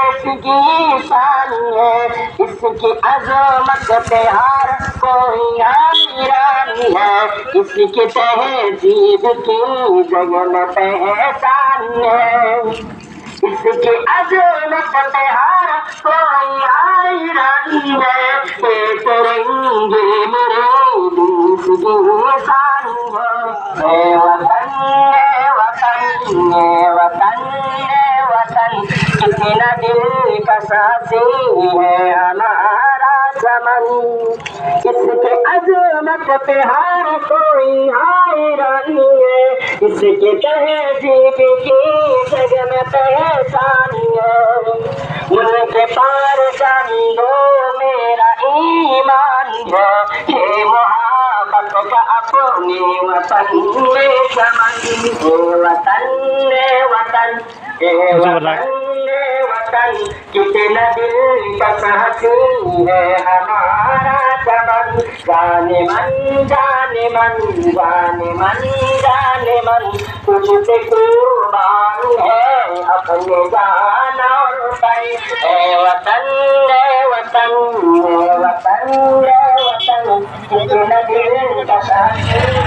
देश की शान है इसकी अजमत पे कोई हैरान है। इसकी तहजीब की जगन पहचान है। इसकी अजमत पे कोई हैरान है। ये तिरंगे मेरे देश की शान है। वतन वतन कितना दिल का साथी है हमारा चमन। इसके अजमत पे हर कोई हैरान है। इसके तहजीब की में पहचान है। उनके पार जानो मेरा ईमान है। ये मोहब्बत का अपने वतन में चमन ए वतन ए वतन ए वतन ए वतन कितना दिल का साथी है हमारा चमन जाने मन जाने मन जाने मन जाने मन तुझसे कुर्बान है अपने जान और पे ए वतन Thank you.